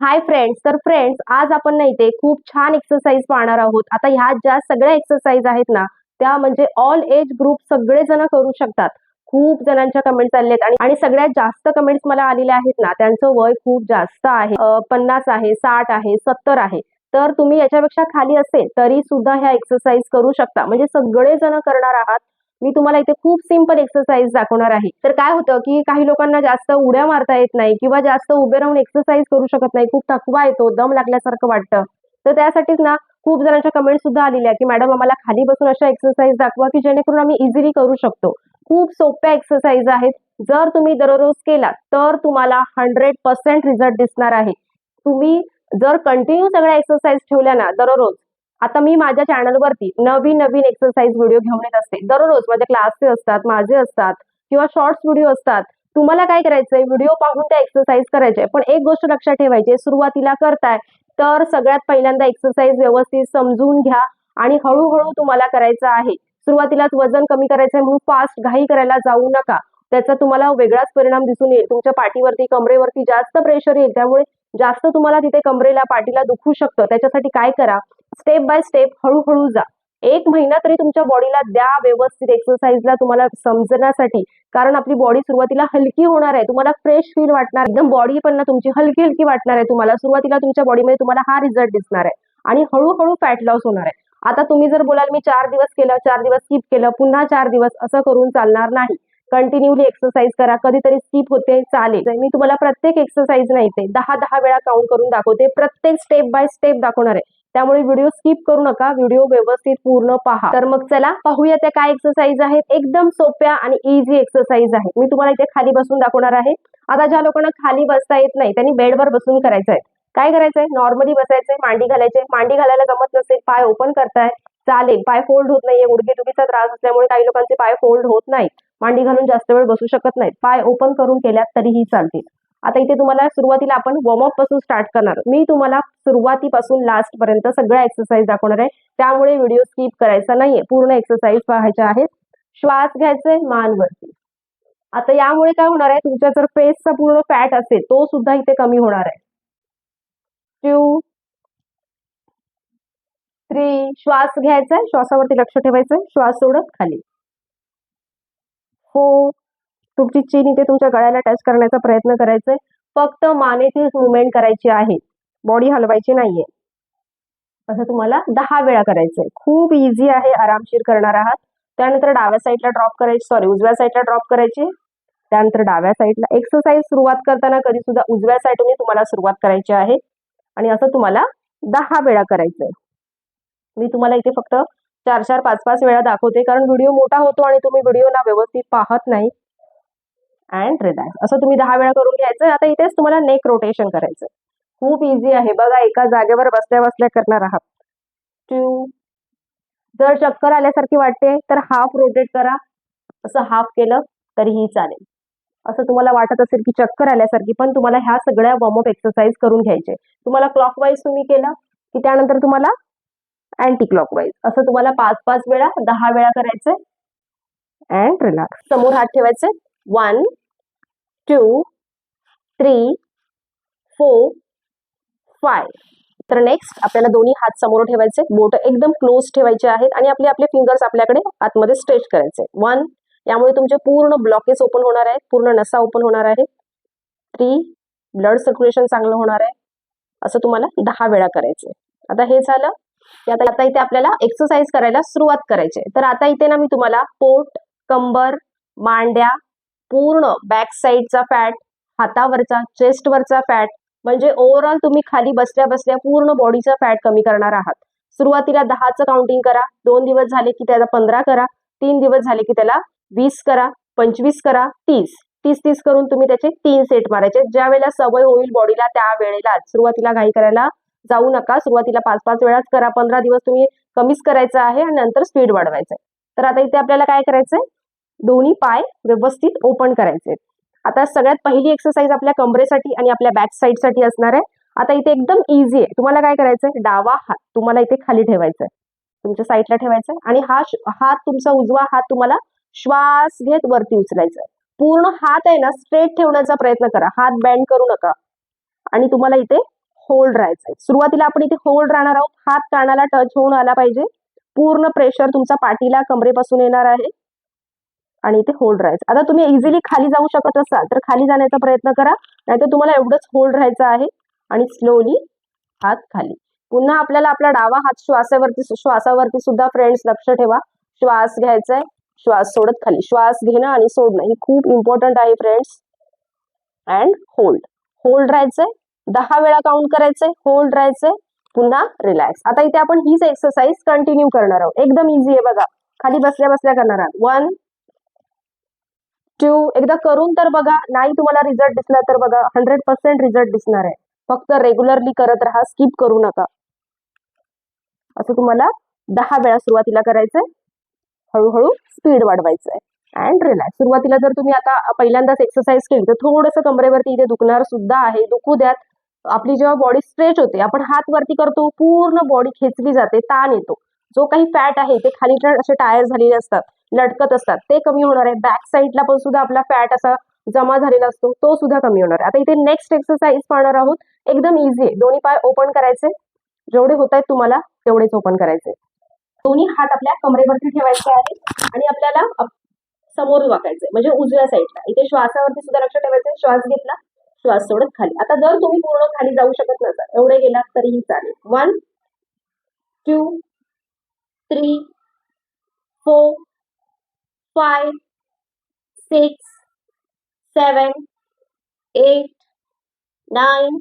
Hi friends तर friends आज आपण ना इथे खूप छान एक्सरसाइज पाहणार आहोत. आता ह्या ज्या सगळ्या एक्सरसाइज आहेत ना त्या म्हणजे ऑल एज ग्रुप सगळेजण करू शकतात. खूप जणांच्या कमेंट्स आलेल्या आहेत. आणि सगळ्यात जास्त कमेंट्स मला आलेल्या आहेत ना त्यांचं वय खूप जास्त आहे. पन्नास आहे साठ आहे सत्तर आहे. तर तुम्ही याच्यापेक्षा खाली असेल तरी सुद्धा ह्या एक्सरसाइज करू शकता. म्हणजे सगळे जण करणार आहात. मी तुम्हाला इथे खूप सिंपल एक्सरसाइज दाखवणार आहे. तर काय होतं की काही लोकांना जास्त उड्या मारता येत नाही किंवा जास्त उभे राहून एक्सरसाइज करू शकत नाही. खूप थकवा येतो दम लागल्यासारखं वाटतं. तर त्यासाठीच ना खूप जणांच्या कमेंट सुद्धा आलेल्या की मॅडम आम्हाला खाली बसून अशा एक्सरसाइज दाखवा की जेणेकरून आम्ही इझिली करू शकतो. खूप सोप्या एक्सरसाइज आहेत. जर तुम्ही दररोज केला तर तुम्हाला हंड्रेड पर्सेंट रिझल्ट दिसणार आहे. तुम्ही जर कंटिन्यू सगळ्या एक्सरसाइज ठेवल्या ना दररोज आता मी माझ्या चॅनलवरती नवीन नवीन एक्सरसाइज व्हिडिओ घेऊन येत असते. दररोज माझे क्लासेस असतात माझे असतात किंवा शॉर्ट्स व्हिडिओ असतात. तुम्हाला काय करायचंय? व्हिडिओ पाहून त्या एक्सरसाइज करायचे पण एक गोष्ट लक्षात ठेवायची सुरुवातीला करताय तर सगळ्यात पहिल्यांदा एक्सरसाइज व्यवस्थित समजून घ्या आणि हळूहळू तुम्हाला करायचं आहे. सुरुवातीलाच वजन कमी करायचंय म्हणून फास्ट घाई करायला जाऊ नका. त्याचा तुम्हाला वेगळाच परिणाम दिसून येईल. तुमच्या पाठीवरती कमरेवरती जास्त प्रेशर येईल. त्यामुळे जास्त तुम्हाला तिथे कमरेला पाठीला दुखू शकतं. त्याच्यासाठी काय करा? स्टेप बाय स्टेप हळूहळू जा. एक महिना तरी तुमच्या बॉडीला द्या व्यवस्थित एक्सरसाइजला तुम्हाला समजण्यासाठी. कारण आपली बॉडी सुरुवातीला हलकी होणार आहे. तुम्हाला फ्रेश फील वाटणार एकदम बॉडी पण ना तुमची हलकी हलकी वाटणार आहे तुम्हाला. सुरुवातीला तुमच्या बॉडीमध्ये तुम्हाला हा रिझल्ट दिसणार आहे. आणि हळूहळू फॅट लॉस होणार आहे. आता तुम्ही जर बोलाल मी चार दिवस केलं चार दिवस स्किप केलं पुन्हा चार दिवस असं करून चालणार नाही. कंटिन्यूली एक्सरसाइज करा. कधीतरी स्किप होते चालेल. मी तुम्हाला प्रत्येक एक्सरसाइज नाही ते दहा दहा वेळा काउंट करून दाखवते. प्रत्येक स्टेप बाय स्टेप दाखवणार आहे. त्यामुळे व्हिडिओ स्किप करू नका. व्हिडिओ व्यवस्थित पूर्ण पहा. तर मग चला पाहूया त्या काय एक्सरसाइज आहेत. एकदम सोप्या आणि इझी एक्सरसाइज आहेत. मी तुम्हाला इथे खाली बसून दाखवणार आहे. आता ज्या लोकांना खाली बसता येत नाही त्यांनी बेडवर बसून करायचं आहे. काय करायचंय? नॉर्मली बसायचंय मांडी घालायचे. मांडी घालायला जमत नसेल पाय ओपन करताय चालेल. पाय फोल्ड होत नाहीये. गुडघेदुखीचा त्रास असल्यामुळे काही लोकांचे पाय फोल्ड होत नाही मांडी घालून जास्त वेळ बसू शकत नाहीत. पाय ओपन करून केल्यात तरीही चालतील. आता इथे तुम्हाला सुरुवातीला आपण वॉर्मअपपासून स्टार्ट करणार. मी तुम्हाला सुरुवातीपासून लास्ट पर्यंत सगळ्या एक्सरसाइज दाखवणार आहे. त्यामुळे व्हिडिओ स्किप करायचा नाहीये. पूर्ण एक्सरसाइज पाहायच्या आहेत. श्वास घ्यायचे मान वरती. आता यामुळे काय होणार आहे? तुमच्या जर फेसचा पूर्ण फॅट असेल तो सुद्धा इथे कमी होणार आहे. टू थ्री श्वास घ्यायचा आहे. श्वासावरती लक्ष ठेवायचं श्वास सोडत खाली. फोर तुमची चीन इथे तुमच्या गळ्याला टच करण्याचा प्रयत्न करायचा. आहे फक्त मानेचीच मुवमेंट करायची आहे. बॉडी हलवायची नाहीये. असं तुम्हाला दहा वेळा करायचंय. खूप इझी आहे. आरामशीर करणार आहात. त्यानंतर डाव्या साईडला ड्रॉप करायची. सॉरी उजव्या साईडला ड्रॉप करायची. त्यानंतर डाव्या साईडला एक्सरसाइज सुरुवात करताना कधी सुद्धा उजव्या साईडने तुम्हाला सुरुवात करायची आहे. आणि असं तुम्हाला दहा वेळा करायचंय. मी तुम्हाला इथे फक्त चार चार पाच पाच वेळा दाखवते. कारण व्हिडिओ मोठा होतो आणि तुम्ही व्हिडिओ ना व्यवस्थित पाहत नाही. अँड रिलॅक्स असं तुम्ही दहा वेळा करून घ्यायचं. आता इथेच तुम्हाला नेक रोटेशन करायचं खूप इझी आहे. बघा एका जागेवर बसल्या बसल्या करणार आहात. टू जर चक्कर आल्यासारखी वाटते तर हाफ रोटेट करा. असं हाफ केलं तरीही चालेल. असं तुम्हाला वाटत असेल की चक्कर आल्यासारखी पण तुम्हाला ह्या सगळ्या वॉर्मअप एक्सरसाइज करून घ्यायचे. तुम्हाला क्लॉकवाईज तुम्ही केलं की त्यानंतर तुम्हाला अँटी क्लॉकवाईज असं तुम्हाला पाच पाच वेळा दहा वेळा करायचंय. अँड रिलॅक्स समोर हात ठेवायचे. One two three four five तर नेक्स्ट आपल्याला दोन्ही हात समोर ठेवायचे बोट एकदम क्लोज ठेवायचे आहेत आणि आपले आपले फिंगर्स आपल्याकडे आतमध्ये स्ट्रेच करायचे. वन यामुळे तुमचे पूर्ण ब्लॉकेज ओपन होणार आहेत पूर्ण नसा ओपन होणार आहे. थ्री ब्लड सर्क्युलेशन चांगलं होणार आहे. असं तुम्हाला दहा वेळा करायचे आता हे झालं. की आता आता इथे आपल्याला एक्सरसाइज करायला सुरुवात करायची तर आता इथे ना मी तुम्हाला पोट कंबर मांड्या पूर्ण बॅक साईडचा फॅट हातावरचा चेस्टवरचा फॅट म्हणजे ओव्हरऑल तुम्ही खाली बसल्या बसल्या पूर्ण बॉडीचा फॅट कमी करणार आहात. सुरुवातीला दहाचं काउंटिंग करा. दोन दिवस झाले की त्याला पंधरा करा. तीन दिवस झाले की त्याला वीस करा. पंचवीस करा. तीस. तीस तीस करून तुम्ही त्याचे तीन सेट मारायचे. ज्या वेळेला सवय होईल बॉडीला त्या वेळेला सुरुवातीला घाई करायला जाऊ नका. सुरुवातीला पाच पाच वेळाच करा. पंधरा दिवस तुम्ही कमीच करायचं आहे आणि नंतर स्पीड वाढवायचं आहे. तर आता इथे आपल्याला काय करायचंय? दोन्ही पाय व्यवस्थित ओपन करायचे. आता सगळ्यात पहिली एक्सरसाइज आपल्या कमरेसाठी आणि आपल्या बॅक साईडसाठी असणार आहे. आता इथे एकदम इझी आहे. तुम्हाला काय करायचंय? डावा हात तुम्हाला इथे खाली ठेवायचा आहे तुमच्या साईडला ठेवायचा आहे आणि हा हात तुमचा उजवा हात तुम्हाला श्वास घेत वरती उचलायचा आहे पूर्ण हात आहे ना स्ट्रेट ठेवण्याचा प्रयत्न करा. हात बँड करू नका. आणि तुम्हाला इथे होल्ड राहायचंय. सुरुवातीला आपण इथे होल्ड राहणार आहोत. हात कानाला टच होऊन आला पाहिजे. पूर्ण प्रेशर तुमचा पाठीला कमरेपासून येणार आहे. आणि इथे होल्ड राहायचं. आता तुम्ही इझिली खाली जाऊ शकत असाल तर खाली जाण्याचा प्रयत्न करा. नाहीतर तुम्हाला एवढंच होल्ड राहायचं आहे आणि स्लोली हात खाली. पुन्हा आपल्याला आपला डावा हात श्वासावरती श्वासावरती सुद्धा फ्रेंड्स लक्ष ठेवा. श्वास घ्यायचा आहे श्वास सोडत खाली. श्वास घेणं आणि सोडणं ही खूप इम्पॉर्टंट आहे फ्रेंड्स अँड होल्ड होल्ड राहायचंय दहा वेळा काउंट करायचंय होल्ड राहायचंय पुन्हा रिलॅक्स आता इथे आपण हीच एक्सरसाइज कंटिन्यू करणार आहोत. एकदम इझी आहे बघा. खाली बसल्या बसल्या करणार आहात. वन टू एकदा करून तर बघा नाही तुम्हाला रिझल्ट दिसला तर बघा हंड्रेड पर्सेंट रिझल्ट दिसणार आहे. फक्त रेग्युलरली करत राहा स्किप करू नका. असं तुम्हाला दहा वेळा सुरुवातीला करायचंय. हळूहळू स्पीड वाढवायचंय. अँड रिलॅक्स सुरुवातीला जर तुम्ही आता पहिल्यांदाच एक्सरसाइज केली तर थोडंसं कमरेवरती इथे दुखणार सुद्धा आहे. दुखू द्यात. आपली जेव्हा बॉडी स्ट्रेच होते आपण हात वरती करतो पूर्ण बॉडी खेचली जाते ताण येतो. जो काही फॅट आहे ते खाली असे टायर झालेले असतात. लटकत असतात. ते कमी होणार आहे. बॅक साईडला पण सुद्धा आपला फॅट असा जमा झालेला असतो. तो सुद्धा कमी होणार आहे. आता इथे नेक्स्ट एक्सरसाइज पाहणार आहोत. एकदम इझी आहे. दोन्ही पाय ओपन करायचे. जेवढे होत आहेत तुम्हाला तेवढेच ओपन करायचे. दोन्ही हात आपल्या कमरेवरती ठेवायचे आहेत आणि आपल्याला समोर वाकायचे म्हणजे उजव्या साईडला इथे श्वासावरती सुद्धा लक्ष ठेवायचं श्वास घेतला श्वास सोडत खाली. आता जर तुम्ही पूर्ण खाली जाऊ शकत नसाल एवढे गेलात तरीही चालेल. One two three four five six seven eight nine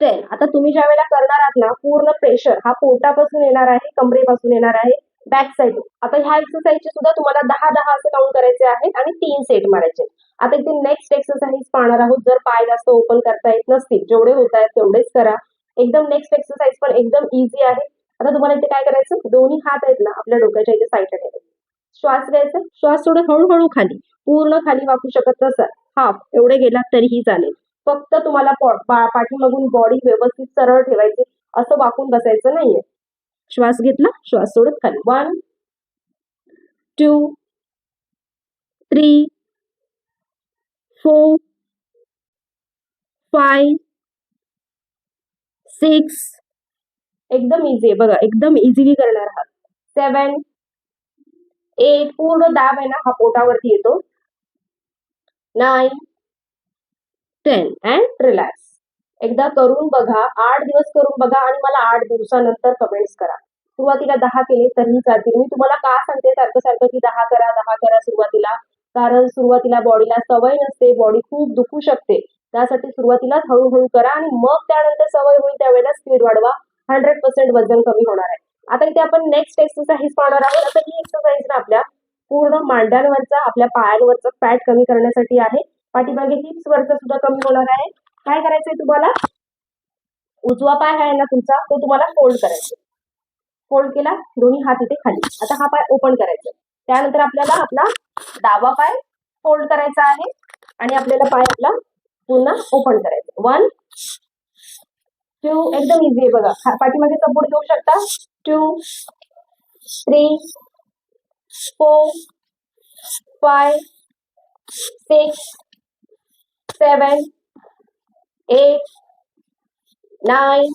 ten आता तुम्ही ज्या वेळेला करणार आहात ना पूर्ण प्रेशर हा पोटापासून येणार आहे कमरेपासून येणार आहे बॅक साईड आता ह्या एक्सरसाइजचे सुद्धा तुम्हाला दहा दहा असे काउंट करायचे आहेत आणि तीन सेट मारायचे आता इथे नेक्स्ट एक्सरसाइज पाहणार आहोत. जर पाय जास्त ओपन करता येत नसतील जेवढे होत आहेत तेवढेच करा. एकदम नेक्स्ट एक्सरसाइज पण एकदम इझी आहे. आता तुम्हाला इथे काय करायचं? दोन्ही हात आहेत ना आपल्या डोक्याच्या इथे साईडला ठेवायचे. श्वास घ्यायचा श्वास सोडून हळूहळू खाली पूर्ण खाली वाकू शकत नसाल हाफ एवढे गेलात तरीही चालेल. फक्त तुम्हाला पॉ- पा- पाठीमागून बॉडी व्यवस्थित सरळ ठेवायची असं वाकून बसायचं नाहीये. श्वास घेतला श्वास सोडत खाली. One two three four five six एकदम इझी आहे. बघा एकदम इझिली करणार आहात. सेवन एट पूर्ण दाब आहे ना हा पोटावरती येतो. नाईन टेन अँड रिलॅक्स एकदा करून बघा आठ दिवस करून बघा आणि मला आठ दिवसानंतर कमेंट्स करा. सुरुवातीला दहा केले तरीही चालतील. मी तुम्हाला का सांगते? सारखं सारखं की दहा करा दहा करा सुरुवातीला. कारण सुरुवातीला बॉडीला सवय नसते बॉडी खूप दुखू शकते. त्यासाठी सुरुवातीलाच हळूहळू करा आणि मग त्यानंतर सवय होईल त्यावेळेला स्पीड वाढवा. हंड्रेड पर्सेंट वजन कमी होणार आहे. आता इथे आपण नेक्स्ट एक्सरसाइज पाहणार आहोत. आता ही एक्सरसाइज ना आपल्या पूर्ण मांड्यांवरचा आपल्या पायांवरचा फॅट कमी करण्यासाठी आहे. पाठीमागे हिप्स वरचा सुद्धा कमी होणार आहे. काय करायचंय तुम्हाला? उजवा पाय आहे ना तुमचा तो तुम्हाला फोल्ड करायचा फोल्ड केला दोन्ही हात इथे खाली. आता हा पाय ओपन करायचा त्यानंतर आपल्याला आपला डावा पाय फोल्ड करायचा आहे. आणि आपल्याला पाय आपला पुन्हा ओपन करायचा वन टू एकदम इझी आहे बघा. पाठीमागे सपोर्ट घेऊ शकता? Two three four five six seven eight nine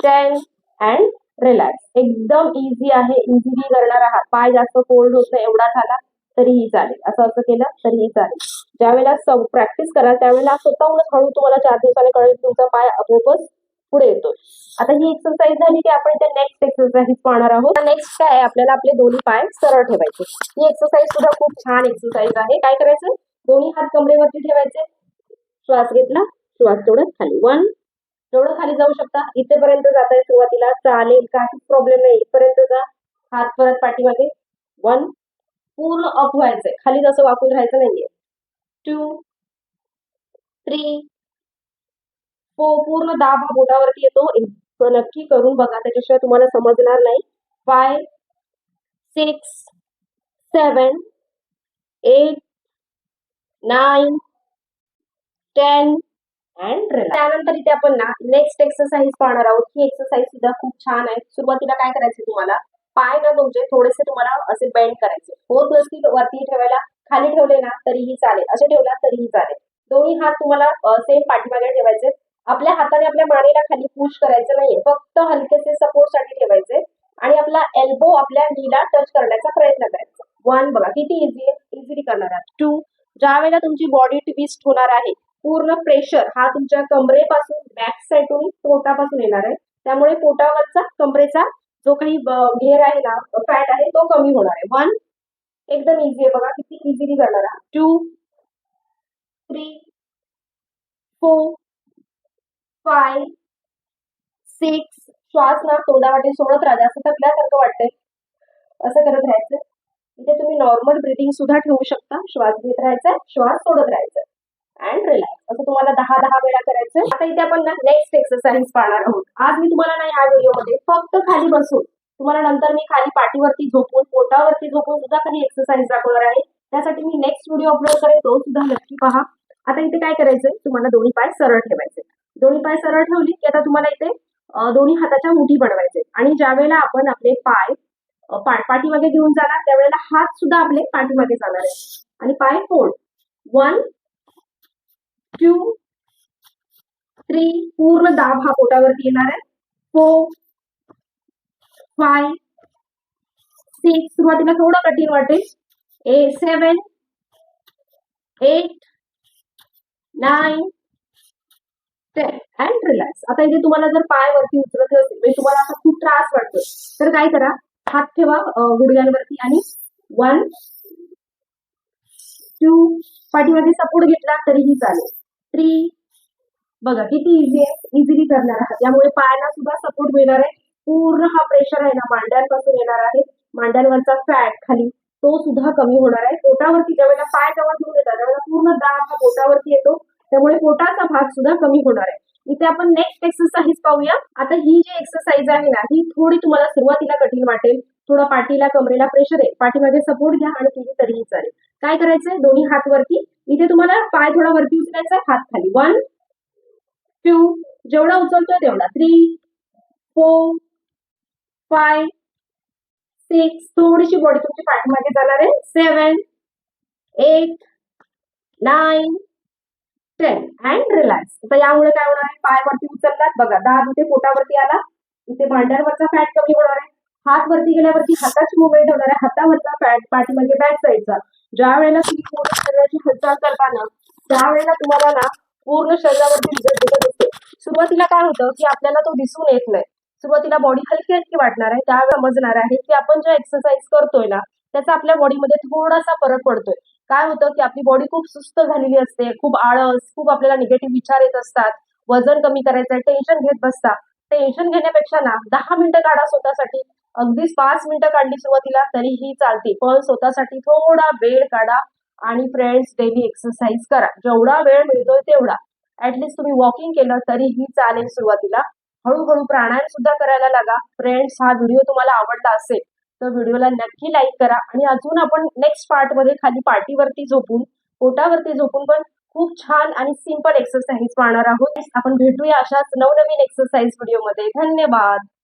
ten and relax. एकदम इझी आहे. इझिली करणार आहात. पाय जास्त फोल्ड होत एवढा झाला तरीही चालेल. असं असं केलं तरीही चालेल. ज्यावेळेला प्रॅक्टिस कराल त्यावेळेला स्वतःहूनच हळू तुम्हाला चार दिवसाने कळेल तुमचा पाय आपोआपच पुढे येतो आता ही एक्सरसाइज झाली की आपण त्या नेक्स्ट एक्सरसाइज पाहणार आहोत. नेक्स्ट काय आहे? आपल्याला आपले दोन्ही पाय सरळ ठेवायचे. ही एक्सरसाइज सुद्धा खूप छान एक्सरसाइज आहे. काय करायचं? दोन्ही हात कमरेवरती ठेवायचे. श्वास घेतला. श्वास सोडत खाली. वन तेवढं खाली जाऊ शकता इथेपर्यंत जात आहे सुरुवातीला. चालेल काहीच प्रॉब्लेम नाही. इथपर्यंत जा. हात परत पाठीमागे. वन पूर्ण अप व्हायचंय. खाली जसं वाकून राहायचं नाहीये. टू थ्री पूर्ण दाब हा बोटावरती येतो. नक्की करून बघा त्याच्याशिवाय तुम्हाला समजणार नाही. Five six seven eight nine ten and त्यानंतर इथे आपण ना नेक्स्ट एक्सरसाइज पाहणार आहोत. ही एक्सरसाइज सुद्धा खूप छान आहे. सुरुवातीला काय करायचं तुम्हाला? पाय ना तुमचे थोडेसे तुम्हाला असे बेंड करायचे. होत नसतील वरती ठेवायला खाली ठेवले ना तरीही चालेल. असे ठेवला तरीही चालेल. दोन्ही हात तुम्हाला सेम पाठीमागे ठेवायचे. आपल्या हाताने आपल्या मानेला खाली पुश करायचं नाहीये. फक्त हलकेसे सपोर्टसाठी ठेवायचे आणि आपला एल्बो आपल्या नीला टच करण्याचा प्रयत्न करायचा. वन बघा किती इझी आहे. इझिली करणार आहात. टू ज्या वेळेला तुमची बॉडी ट्विस्ट होणार आहे पूर्ण प्रेशर हा तुमच्या कमरेपासून बॅक साईडून पोटापासून येणार आहे. त्यामुळे पोटावरचा कमरेचा जो काही घेर आहे ना फॅट आहे तो कमी होणार आहे. वन एकदम इझी आहे बघा किती इझिली करणार आहात. Two three four five six श्वास ना तोंडावाटे सोडत राहा. जास्त थकल्यासारखं वाटतंय. असं करत राहायचं. इथे तुम्ही नॉर्मल ब्रिथिंग सुद्धा ठेवू शकता. श्वास घेत राहायचा श्वास सोडत राहायचा अँड रिलॅक्स असं तुम्हाला दहा दहा वेळा करायचं आता इथे आपण ना नेक्स्ट एक्सरसाइज पाहणार आहोत. आज मी तुम्हाला नाही या व्हिडिओमध्ये फक्त खाली बसून तुम्हाला नंतर मी खाली पाठीवरती झोपून पोटावरती झोपून सुद्धा काही एक्सरसाइज दाखवणार आहे. त्यासाठी मी नेक्स्ट व्हिडिओ अपलोड करेन. तो सुद्धा नक्की पहा. आता इथे काय करायचंय? तुम्हाला दोन्ही पाय सरळ ठेवायचे दोन्ही पाय सरळ ठेवली की आता तुम्हाला इथे दोन्ही हाताच्या मुठी बनवायचे. आणि ज्या वेळेला आपण आपले पाय पा- पाठीमागे घेऊन जाणार त्यावेळेला हात सुद्धा आपले पाठीमागे जाणार आहे आणि पाय फोल्ड. वन टू थ्री पूर्ण दाब हा पोटावरती येणार आहे. फोर फाय सिक्स सुरुवातीला थोडं कठीण वाटेल? ए seven eight nine ten and relax आता इथे तुम्हाला जर पाय वरती उचलत असेल म्हणजे तुम्हाला आता खूप त्रास वाटतो तर काय करा हात ठेवा गुडघ्यांवरती आणि वन टू पाठीमध्ये सपोर्ट घेतला तरीही चालेल. थ्री बघा किती इझी आहे इझिली करणार आहात. यामुळे पायाला सुद्धा सपोर्ट मिळणार आहे. पूर्ण हा प्रेशर आहे ना मांड्यांपासून येणार आहे. मांड्यांवरचा फॅट खाली तो सुद्धा कमी होणार आहे. पोटावरती ज्यावेळेला पाय जवळ घेऊन येतात त्यावेळेला पूर्ण दाब हा पोटावरती येतो. त्यामुळे पोटाचा भाग सुद्धा कमी होणार आहे. इथे आपण नेक्स्ट एक्सरसाइज पाहूया. आता ही जी एक्सरसाइज आहे ना ही थोडी तुम्हाला सुरुवातीला कठीण वाटेल. थोडा पाठीला कमरेला प्रेशर आहे. पाठीमागे सपोर्ट घ्या आणि केली तरीही चालेल. काय करायचंय? दोन्ही हात वरती. इथे तुम्हाला पाय थोडा वरती उचलायचा हात खाली. वन टू जेवढा उचलतोय तेवढा. थ्री फोर फाय सिक्स थोडीशी बॉडी तुमची पाठीमागे जाणार आहे. Seven eight nine ten and relax आता यामुळे काय होणार आहे? पाय वरती उचललात बघा. दाब इथे पोटावरती आला इथे भांड्यांवरचा फॅट कमी होणार आहे. हात वरती गेल्यावरती हाताची मुवमेंट होणार आहे. हातावरचा फॅट पाठीमध्ये बॅक साईडचा ज्या वेळेला तुम्ही पूर्ण शरीराची हालचाल करताना त्यावेळेला तुम्हाला ना पूर्ण शरीरावरती रिझल्ट दिसत असते. सुरुवातीला काय होतं की आपल्याला तो दिसून येत नाही. सुरुवातीला बॉडी हलकी हलकी वाटणार आहे. त्यावेळेला समजणार आहे की आपण जे एक्सरसाइज करतोय ना त्याचा आपल्या बॉडीमध्ये थोडासा फरक पडतोय. काय होतं की आपली बॉडी खूप सुस्त झालेली असते खूप आळस खूप आपल्याला निगेटिव्ह विचार येत असतात वजन कमी करायचं टेन्शन घेत बसता. टेन्शन घेण्यापेक्षा ना दहा मिनिटं काढा स्वतःसाठी. अगदीच पाच मिनिटं काढली सुरुवातीला तरीही चालते. पण स्वतःसाठी थोडा वेळ काढा आणि फ्रेंड्स डेली एक्सरसाइज करा. जेवढा वेळ मिळतोय तेवढा. ऍटलिस्ट तुम्ही वॉकिंग केलं तरीही चालेल सुरुवातीला. हळूहळू प्राणायाम सुद्धा करायला लागा. फ्रेंड्स हा व्हिडिओ तुम्हाला आवडला असेल तर व्हिडिओला नक्की लाईक करा. आणि अजून आपण नेक्स्ट पार्टमध्ये खाली पार्टीवरती झोपून पोटावरती झोपून पण खूप छान आणि सिंपल एक्सरसाइज पाहणार आहोत. आपण भेटूया अशाच नवनवीन एक्सरसाइज व्हिडिओमध्ये धन्यवाद!